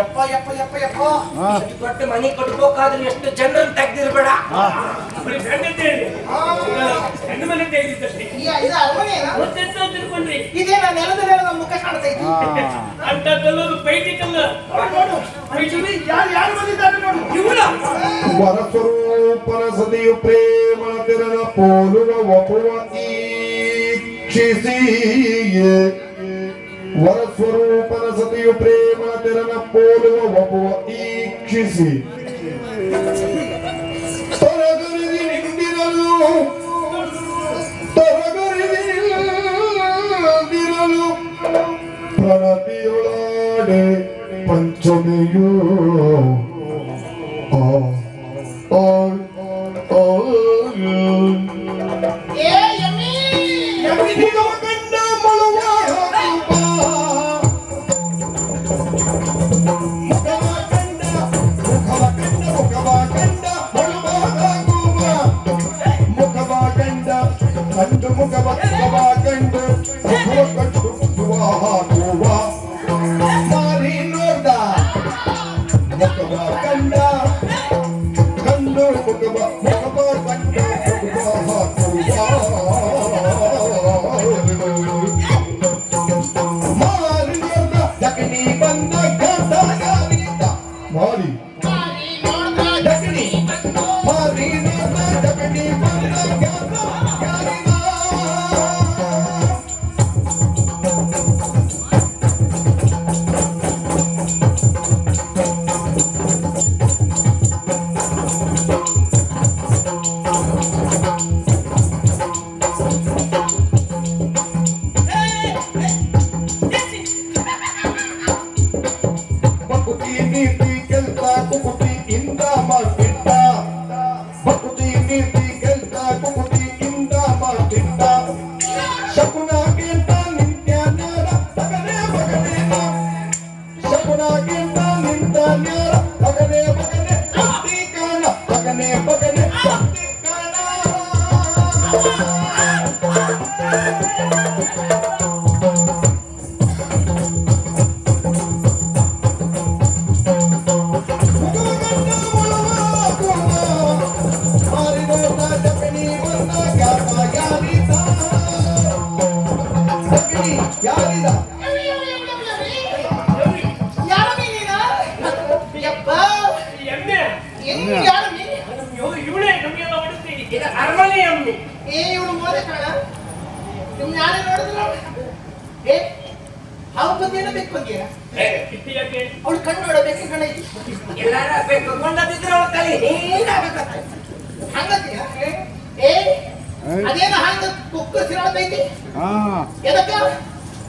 ಯಪ್ಪ ಯಪ್ಪ ಯಪ್ಪ ಯಪ್ಪ. ಇಷ್ಟು ದೊಡ್ಡ ಮನೆ ಕಟ್ಬೇಕಾದ್ರೆ ಎಷ್ಟು ಜನರನ್ನ ತೆಗ್ದಿರ್ಬೇಡ. ಹೆಣ್ಣು ಮನೆ ತೆಗೆದಿದ್ದಷ್ಟೇ? ಮತ್ತೆಂತ ತಿಳ್ಕೊಂಡ್ರಿ. ಇದೇ ನಾನು ನೆಲದ ಮೇಲೆ ನಮ್ಮ ಮುಖ ಕಾಣ್ತೈತಿ ಅಂತ ಕಲ್ಲೋದು ಪೈಟಿ ಕಲ್ಲ ಯಾರು ಯಾರು ಬಂದಿದ್ದಾರೆ ನೋಡು. ಇವನ ವರಸ್ವರೂಪನ ಸತಿಯು ಪ್ರೇಮ ತಿರನ ಪೋಲುವ ಒಪ್ಪುವ ಈಕ್ಷಿಸಿ ವರಸ್ವರೂಪನ ಸತಿಯು ಪ್ರೇಮ ತೆರನ ಪೋಲುವ ಒಪ್ಪುವ ಈಕ್ಷಿಸಿ ತೊರಗರಿದಿ ನಿಂದಿರಲು ತೊರಗರಿದಿ ನಿಂದಿರಲು ಪ್ರಣತಿಯೊಳಾಡೆ ಪಂಚಮಿಯು ಆ ಆ ಆ More. ನಿಮ್ ಯಾರೇ ಏ ಏ ಹಾವು ಏನೋ ಬೇಕು ಯಾಕೆ? ಅವಳು ಕಣ್ಣು ನೋಡಬೇಕು ಕಣ ಎಲ್ಲಾರ ಬೇಕು ಕೊಂಡದಿದ್ರೆ ಅವಳ ತಲೆ ಏನಾಗತ್ತ ಹಂಗತಿಯ? ಏ ಅದೇನ ಹಂಗ ಕುಕ್ಕ ಸಿರಾಡ್ತೈತಿ ಹಾ. ಎದಕ್ಕ?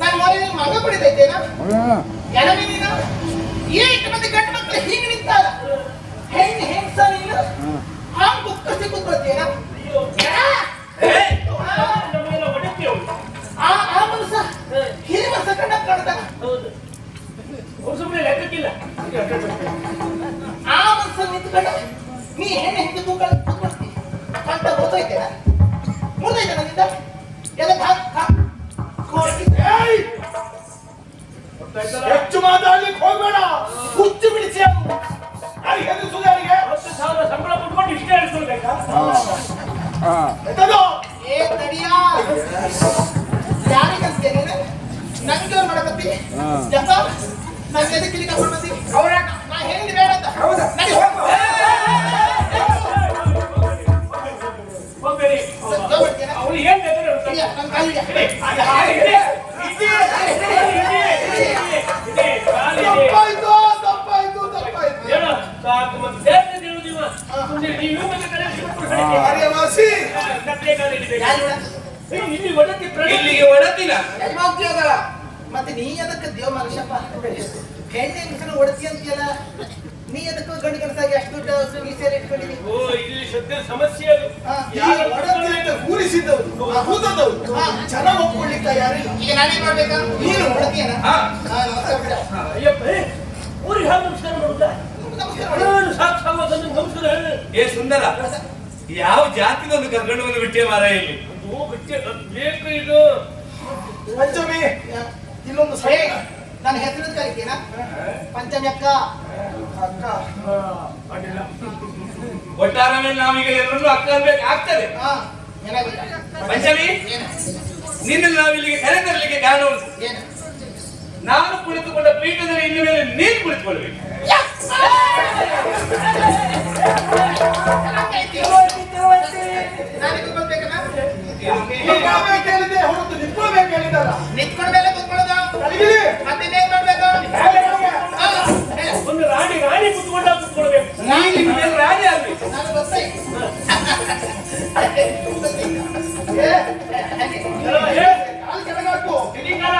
ನಾನು ಮೊದಲ ಮಗ ಕುಡಿತೈತೇನ ಎಡವಿ ನೀನು ಏಟ್ ಮಂದಿ ಗಂಡು ಮಕ್ಕಳು ಹೀಗೆ ನಿಂತಾರ? ಹೆಂಗ್ ಹೆಂಗ್ಸ ನೀನು? ಹಾಂಗ್ ಕುಕ್ಕ ಬರ್ತೀಯನ ಹೌದು ಅವ್ರು ಸುಮ್ಮನೆ ಲೆಕ್ಕಕ್ಕಿಲ್ಲ ಆ ಮನುಷ್ಯ ನಿಂತ್ಕೊಂಡ ನೀ ಏನು ಹೆಂಗೆ ತೂಕ ಕೂತ್ಕೊಳ್ತಿ ಅಂತ ಗೊತ್ತೈತೇನ ಮುರಿದೈತೆ ನನ್ನಿಂದ! ಹೆಚ್ಚು ಮಾತಾಡ್ಲಿಕ್ಕೆ ಹೋಗ್ಬೇಡ ಹುಚ್ಚು ಬಿಡಿಸಿ. ಯಾರಿಗೆ ಹೆದರಿಸುವುದು ಯಾರಿಗೆ ಹತ್ತು ಸಾವಿರ ಸಂಬಳ ಕೊಟ್ಕೊಂಡು ಇಷ್ಟೇ ಹೇಳ್ಕೊಳ್ಬೇಕಾ. ಏ ತಡಿಯಾ ಯಾರಿಗೆ ನಂಗೆ ಅವ್ರು ಮಾಡಕತ್ತಿ. ಯಪ್ಪ ನಂಗೆ ಎದಕ್ಕೆ ಇಲ್ಲಿ ಕರ್ಕೊಂಡು ಬಂದಿ ಅವ್ರ ನಾ ಹೇಳಿದ್ ಬೇಡ ಅಂತ ಹೌದಾ ನನಗೆ ಹೋಗು ಹೋಗ್ಬೇಡಿ ಅವ್ರು ಏನ್. ಕಾಲಿಗೆ. ಯಾರು ಇಲ್ಲಿ ಒಡತಿ. ಇಲ್ಲಿಗೆ ಒಡತಿಲ್ಲ ಮತ್ತೆ ನೀ ಅದಕ್ಕೆ ದೇವ್ ಮನುಷ್ಯಪ್ಪ? ಹೆಣ್ಣೆ ಹೆಂಗಸನ ಒಡತಿ ಅಂತೀಯಲ್ಲ? ನೀ ಅದಕ್ಕೆ ಗಂಡು ಗಂಡಸಾಗಿ ಅಷ್ಟು ದುಡ್ಡು ಮೀಸೆಯಲ್ಲಿ ಇಟ್ಕೊಂಡಿದ್ದೀನಿ ಓ ಇಲ್ಲಿ ಸದ್ಯ ಸಮಸ್ಯೆ ಅದು. ಹಾ, ಈ ಯಾರು ಒಡತಿ ಅಂತ ಕೂರಿಸಿದ್ದವರು ಅಹುದದವರು ಜನ ಒಪ್ಕೊಳ್ಳಿಕ್ಕ ಈಗ ಮಾಡ್ಬೇಕಾ? ನೀನು ಒಡತಿಯನ? ಏ, ಊರಿಗೆ ಹೇಗೆ ನಮಸ್ಕಾರ ನಮಸ್ಕಾರ. ಸುಂದರ ಯಾವ ಜಾತಿದೊಂದು ಕರ್ಕೊಂಡು ಬಂದು ಬಿಟ್ಟೆ ಮಾರ ಇಲ್ಲಿ? ಬೇಕು ಇದು. ಪಂಚಮಿ. ಇಲ್ಲೊಂದು ಏ, ನಾನು ನನ್ನ ಹೆಸರು ಕರಿತೀನ ಪಂಚಮಿ ಅಕ್ಕ. ಅಕ್ಕ ಅಡ್ಡಿಲ್ಲ. ಒಟ್ಟಾರೆ ಮೇಲೆ ನಾವೀಗ ಎಲ್ಲರೂ ಅಕ್ಕ ಅನ್ಬೇಕು ಆಗ್ತದೆ. ಹಾ ಏನಾಗುತ್ತೆ ಪಂಚಮಿ? ಏನು? ನಿನ್ನ ನಾವಿಲ್ಲಿಗೆ ಕರೆತರಲಿಕ್ಕೆ ಕಾರಣ ಉಂಟು. ಏನು? ನಾನು ಕುಳಿತುಕೊಂಡ ಪೀಠದಲ್ಲಿ ಇನ್ನು ಮೇಲೆ ನೀನು ಕುಳಿತುಕೊಳ್ಬೇಕು ನಾನೇ ಹೇಳಿದ್ದೆ ಹೊರತು ನಿಂತ್ಕೊಳ್ಬೇಕು ಹೇಳಿದ್ದಲ್ಲ ನಿಂತ್ಕೊಂಡ ಮೇಲೆ ಕೂತ್ಕೊಳ್ಳೋದು ಮತ್ತಿನ್ನೇನ್ ಮಾಡ್ಬೇಕು. ಒಂದು ರಾಣಿ ರಾಣಿ ಕುತ್ಕೊಂಡ ಕುತ್ಕೊಳ್ಬೇಕು ರಾಣಿ ರಾಜ ಆಗ್ಬೇಕು ನಾನು ಗೊತ್ತೇ ಕಾಲ ಕಾಲ?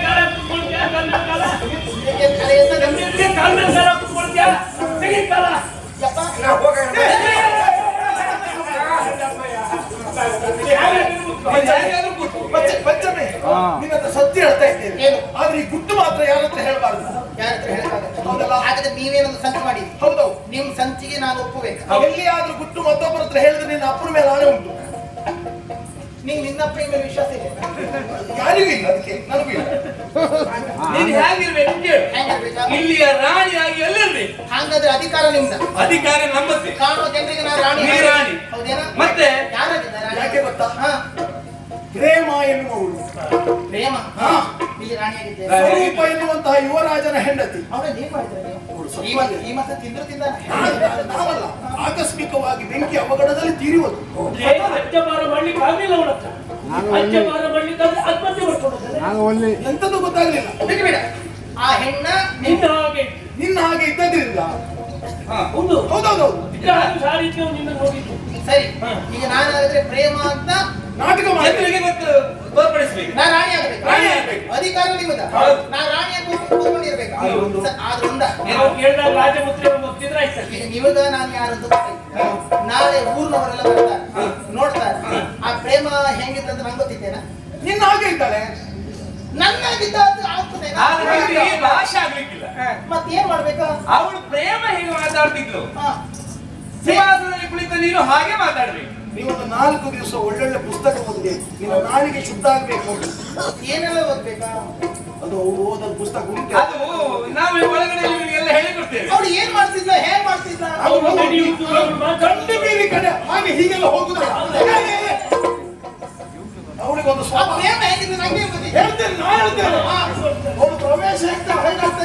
ಕಾಲು ಕಾಲ ಕಾಲ ಕಾಲ ಕಾಲ ಕಲೆ ಕಾಲ ಯಪ್ಪ ನೀನು ಯಾರಿಗಾದ್ರೂ ಕೂತು. ಬಚ್ಚ ಬಚ್ಚನೆ ನಿನ್ನ ಹತ್ರ ಸತ್ಯ ಹೇಳ್ತಾ ಇದ್ದೇನೆ ಏನು? ಆದ್ರೆ ಈ ಗುಟ್ಟು ಮಾತ್ರ ಯಾರ ಹತ್ರ ಹೇಳಬಾರ್ದು ಯಾರ ಹತ್ರ ಹೇಳಕ್ಕಾಗತ್ತೆ? ಹೌದಲ್ಲ? ಒಂದು ಸಂಚು ಮಾಡಿ ಹೌದು. ನಿಮ್ ಸಂಚಿಗೆ ನಾನು ಒಪ್ಪಬೇಕು. ಎಲ್ಲಿಯಾದ್ರೂ ಗುಟ್ಟು ಮತ್ತೊಬ್ಬರ ಹತ್ರ ಹೇಳಿದ್ರೆ ನಿನ್ನ ಅಪ್ಪನ ಮೇಲೆ ಆಣೆ ಉಂಟು. ನೀನ್ ನಿನ್ನಪ್ಪ ಮೇಲೆ ವಿಶ್ವಾಸ ಇದೆ? ಯಾರಿಗೂ ಇಲ್ಲ ಅದಕ್ಕೆ ನನಗೂ ಇಲ್ಲ. ನೀನ್ ಹೇಗಿರ್ಬೇಕು ಇಲ್ಲಿಯ ರಾಣಿಯಾಗಿ ಎಲ್ಲಿರ್ಬೇಕು ಹಾಗಾದ್ರೆ ಅಧಿಕಾರ ನಿಮ್ದ? ಅಧಿಕಾರ ನಮ್ಮದೇ ಕಾಣುವ ಜನರಿಗೆ ನಾನು ರಾಣಿ ನೀ ರಾಣಿ. ಹೌದೇನಾ? ಮತ್ತೆ? ಯಾರಾಗಿದ್ದಾರೆ ಯಾಕೆ ಗೊತ್ತಾ? ಹಾ. ಪ್ರೇಮ ಎನ್ನುವವಳು. ಪ್ರೇಮ? ಹಾ. ಇಲ್ಲಿ ರಾಣಿಯಾಗಿದ್ದೇನೆ ಸ್ವರೂಪ ಎನ್ನುವಂತಹ ಯುವರಾಜನ ಹೆಂಡತಿ. ಅವಳ ನೀವು ಮಾಡಿದ್ರೆ ನಾವಲ್ಲ, ಆಕಸ್ಮಿಕವಾಗಿ ಬೆಂಕಿ ಅವಘಡದಲ್ಲಿ ತೀರುವುದು ಅಜ್ಜಮಾರ ಮಾಡ್ಲಿಕ್ಕೆ ಆಗ್ಲಿಲ್ಲ ಅಜ್ಜಮಾರ ಮಾಡ್ಲಿಕ್ಕೆ ಆತ್ಮಹತ್ಯೆ ಎಂತದ್ದು ಗೊತ್ತಾಗ್ಲಿಲ್ಲ. ಬೇಡ ಬಿಡ. ಆ ಹೆಣ್ಣ ನಿನ್ನ ಹಾಗೆ ನಿನ್ನ ಹಾಗೆ ಇದ್ದದ್ರಿಂದ. ಹೌದು. ಹೌದೌದು. ಸರಿ. ಈಗ ನಾನಾದ್ರೆ ಪ್ರೇಮ ಅಂತ ನಾಟಕ ಮಾಡಿ ಜನರಿಗೆ ಗೊತ್ತು ನಾ ರಾಣಿ ಆಗ್ಬೇಕು. ರಾಣಿ ಆಗ್ಬೇಕು. ಅಧಿಕಾರ ನಿಮ್ಮದ. ನಾ ರಾಣಿಯಾಗಿ ಕೂತ್ಕೊಂಡಿರ್ಬೇಕು. ಹೌದು. ಆದ್ರೆ ಒಂದ ನಾವು ಕೇಳಿದಾಗ ರಾಜಮುದ್ರೆ ಒತ್ತಿದ್ರೆ ಆಯ್ತು ಈಗ ನಿಮಗ ನಾನು ಯಾರು ಅಂತ. ನಾಳೆ ಊರ್ನವರೆಲ್ಲ ಬರ್ತಾರೆ. ನೋಡ್ತಾರೆ. ಆ ಪ್ರೇಮ ಹೆಂಗಿತ್ತಂತ ನಂಗೆ ಗೊತ್ತಿದ್ದೇನಾ ನಿನ್ನ ಹಾಗೆ ಇದ್ದಾಳೆ. ನನ್ನಾಗಿದ್ದ ಆಗ್ತದೆ. ಭಾಷೆ ಆಗ್ಲಿಕ್ಕಿಲ್ಲ. ಮತ್ತೇನ್ ಮಾಡ್ಬೇಕು? ಅವಳು ಪ್ರೇಮ ಹೇಗೆ ಮಾತಾಡ್ತಿದ್ಲು? ಹಾ. ಸಿಂಹಾಸನದಲ್ಲಿ ಕುಳಿತ ನೀನು ಹಾಗೆ ಮಾತಾಡ್ಬೇಕು. ನೀವೊಂದು ನಾಲ್ಕು ದಿವಸ ಒಳ್ಳೊಳ್ಳೆ ಪುಸ್ತಕ ಓದಿದೆ ನಿಮ್ಮ ನಾಳಿಗೆ ಶುದ್ಧ ಆಗ್ಬೇಕು ಏನೆಲ್ಲ ಓದ್ಬೇಕಾ? ಅದು ಅವ್ರು ಓದೋ ಪುಸ್ತಕ ಉಂಟು. ಅದು ನಾವು ಒಳಗಡೆ ಎಲ್ಲ ಹೇಳಿಕೊಡ್ತೇವೆ ಅವ್ರು ಏನ್ ಮಾಡ್ತಿದ್ದ ಹೇಗ್ ಅವ್ರು ಗಂಡು ಮಾತಾಡ್ತಾರೆ. ಕಡೆ ಹಾಗೆ ಹೀಗೆಲ್ಲ ಅವಳಿಗೊಂದು ಹೇಗಿದೆ? ನಂಗೆ ಗೊತ್ತಿಲ್ಲ ಹೇಳ್ತೇನೆ ನಾನು ಹೇಳ್ತೇನೆ. ಅವಳು ಪ್ರವೇಶ ಆಗ್ತಾ ಹೇಗಾಗ್ತಾ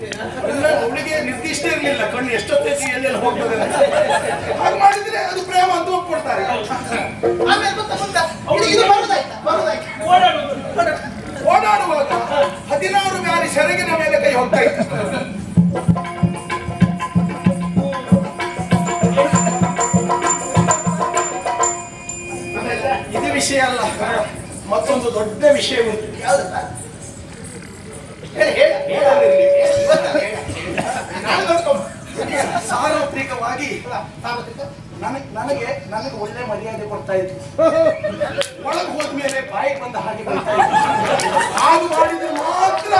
ಇಲ್ಲ, ಅವಳಿಗೆ ನಿರ್ದಿಷ್ಟ ಇರಲಿಲ್ಲ. ಕಣ್ಣು ಎಷ್ಟೊತ್ತೈತಿ, ಎಲ್ಲೆಲ್ಲ ಹೋಗ್ತದೆ ಅಂತ. ಹಾಗೆ ಮಾಡಿದ್ರೆ ಅದು ಪ್ರೇಮ ಅಂತ ಒಪ್ಕೊಡ್ತಾರೆ ಆಮೇಲೆ ಇದು ಬರೋದಾಯ್ತಾ? ಓಡಾಡುವಾಗ ಹದಿನಾರು ಗಾರಿ ಸೆರಗಿನ ಮೇಲೆ ಕೈ ಹೋಗ್ತಾ ಇತ್ತು. ಇದು ವಿಷಯ ಅಲ್ಲ. ಮತ್ತೊಂದು ದೊಡ್ಡ ವಿಷಯ ಉಂಟು. ಯಾವ್ದಪ್ಪ ಹೇಳಿ ಹೇಳಿ ಹೇಳಲಿರ್ಲಿ. ಇವತ್ತಲ್ಲ ಹೇಳಿ ನಾನು ನೋಡ್ಕೊಂಡು ಸಾರ್ವತ್ರಿಕವಾಗಿ ಸಾರ್ವತ್ರಿಕ ನನಗೆ ನನಗೆ ನನಗೆ ಒಳ್ಳೆ ಮರ್ಯಾದೆ ಕೊಡ್ತಾ ಇತ್ತು ಒಳಗೆ ಹೋದ್ಮೇಲೆ ಬಾಯಿಗೆ ಬಂದ ಹಾಗೆ ಬರ್ತಾ ಇದ್ರು. ಹಾಗೆ ಮಾಡಿದ್ರೆ ಮಾತ್ರ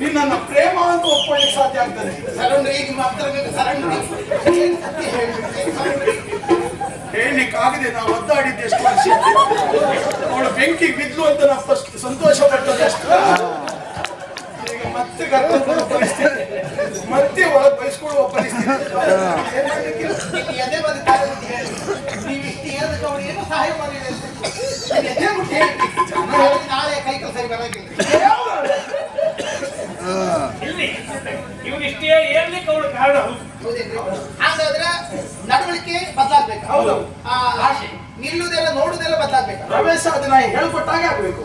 ನಿನ್ನ ಪ್ರೇಮ ಅಂತ ಒಪ್ಕೊಳ್ಳಿಕ್ಕೆ ಸಾಧ್ಯ ಆಗ್ತದೆ. ಸರಂಡ್ರಿ ಈಗ ಮಾತ್ರ ಸರಂಡ್ರಿ ಹೇಳಲಿಕ್ಕಾಗದೆ ನಾವು ಒದ್ದಾಡಿದ್ದೆಷ್ಟು ವರ್ಷ? ಅವಳು ಬೆಂಕಿ ಬಿದ್ಲು ಅಂತ ನಾವು ಫಸ್ಟ್ ಸಂತೋಷ ಪಟ್ಟದ್ದು ಪರಿಸ್ಥಿತಿ. ಮತ್ತೆ ಒಳಗೆ ಬಯಸ್ಕೊಳ್ಳುವ ಪರಿಸ್ಥಿತಿ. ಏನ್ ಮಾಡ್ಲಿಕ್ಕಿಲ್ಲ. ಇಲ್ಲಿ ಎದೆ ಬಂದು ಕಾಲು ಮುಟ್ಟಿ ಹೇಳಿ. ನೀವು ಇಷ್ಟು ಹೇಳಿದಕ್ಕೆ ಅವ್ರು ಏನು ಸಹಾಯ ಮಾಡಿದೆ ಅಂತ ನೀವು ಎದೆ ಮುಟ್ಟಿ ಹೇಳಿ. ನಾನು ಹೇಳಿದ್ದು ನಾಳೆ ಕೈ ಕೆಲಸ ಸರಿ ಬರೋದಿಲ್ಲ ಇಲ್ಲಿ ಇವನಿಷ್ಟೇ ಏರ್ಲಿಕ್ಕೆ ಅವಳು ಕಾರಣ? ಹಾಗಾದ್ರೆ ನಡವಳಿಕೆ ಬದಲಾಗ್ಬೇಕು. ಹೌದು. ಆ, ನಿಲ್ಲುವುದೆಲ್ಲ ನೋಡುವುದೆಲ್ಲ ಬದಲಾಗ್ಬೇಕು. ಪ್ರವೇಶ ಅದನ್ನ ಹೇಳ್ಕೊಟ್ಟಾಗೆ ಆಗ್ಬೇಕು.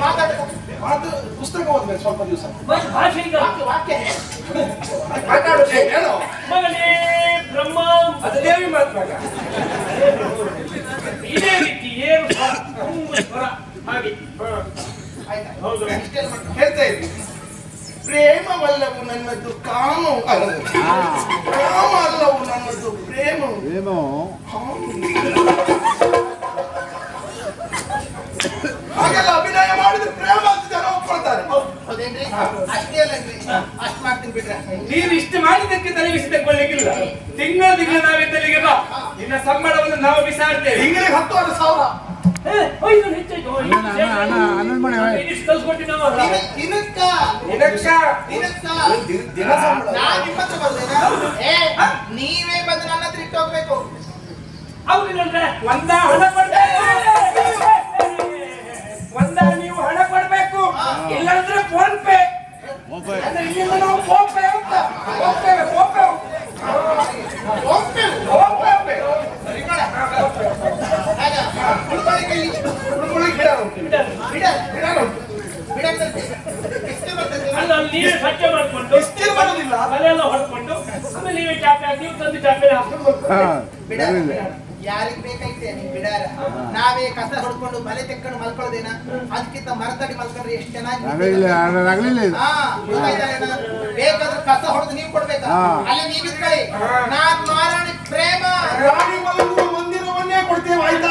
ಮಾತಾಡ್ಬೇಕು. ಮಾತು ಪುಸ್ತಕ ಓದ್ಬೇಕು ಸ್ವಲ್ಪ ದಿವಸ. ಭಾಷೆ ವಾಕ್ಯ ಹೇಗೆ ಹೇಳು. ಮಗನೇ ಬ್ರಹ್ಮ. ಅದು ದೇವಿ ಮಾತ್ರಾಗ. ಇದೇ ರೀತಿ ಏನು ಸ್ವರ ಹಾಗೆ. ಹೌದು. ಹೇಳ್ತಾ ಇದ್ದೀನಿ ಪ್ರೇಮವಲ್ಲವು ನನ್ನದು ಕಾಮವು. ಅಲ್ಲ ಕಾಮ ಅಲ್ಲವು ನನ್ನದು ಪ್ರೇಮ ಏನು ಹಾಗೆಲ್ಲ ಅಭಿನಯ ಮಾಡಿದ್ರೆ ಪ್ರೇಮ ಹೌದೇನ್ರಿ? ಅಷ್ಟೇ ಅಲ್ಲನ್ರಿ. ಅಷ್ಟ್ ಮಾಡ್ತೀನಿ ಬಿಡ್ರೆ. ಇಷ್ಟು ಮಾಡಿದ್ದಕ್ಕೆ ತಲೆ ಬಿಸಿ ತಗೊಳ್ಳಿಕ್ಕಿಲ್ಲ ತಿಂಗಳ ತಿಂಗಳ ನಾವಿದ್ದಲ್ಲಿಗೆ ಬಾ. ನಿನ್ನ ಸಂಬಳವನ್ನು ನಾವು ಬಿಸಾಡ್ತೇವೆ. ತಿಂಗಳಿಗೆ ಸಾವಿರ. ಹತ್ರ ಬರ್ದೇನಾ ಏ ನೀವೇ ಬಂದು ನನ್ನ ಹತ್ರ ಇಟ್ಟು ಹೋಗ್ಬೇಕು. ಒಂದ ಹಣ ಇಲ್ಲಾಂದ್ರೆ ಫೋನ್ ಪೇ ಮೊಬೈಲ್ ಅಂದ್ರೆ ಇಲ್ಲಿಂದ ನಾವು ಫೋನ್ ಪೇ ಅಂತ. ಫೋನ್ ಪೇ ಫೋನ್ ಪೇ ನೀವೇ ಸ್ವಚ್ಛ ಮಾಡ್ಕೊಂಡು ಬರೋದಿಲ್ಲ. ಎಲ್ಲ ಹೊಡ್ಕೊಂಡು ಆಮೇಲೆ ನೀವೇ ಚಾಪೆ ಹಾಕಿ ನೀವು ತಂದು ಚಾಪೆ ಹಾಕೊಂಡು ಯಾರಿಗ್ ಬೇಕೈತೆ ನಿಮ್ ಬಿಡಾರ? ನಾವೇ ಕಸ ಹೊಡ್ಕೊಂಡು ಬಲೆ ತೆಕ್ಕೊಂಡು ಮಲ್ಕೊಳ್ಳೋದೇನ? ಅದಕ್ಕಿಂತ ಮರತಡಿ ಮಲ್ಕೊಂಡ್ರೆ ಎಷ್ಟ್ ಚೆನ್ನಾಗಿ ಬೇಕಾದ್ರೆ ಕಸ ಹೊಡೆದು ನೀವ್ ಕೊಡ್ಬೇಕಾ? ಅಲ್ಲಿ ನೀವ್ ನಾನ್ ಮಾರಾಣಿ ಪ್ರೇಮ. ಮಂದಿರವನ್ನೇ ಕೊಡ್ತೇವೆ ಆಯ್ತಾ?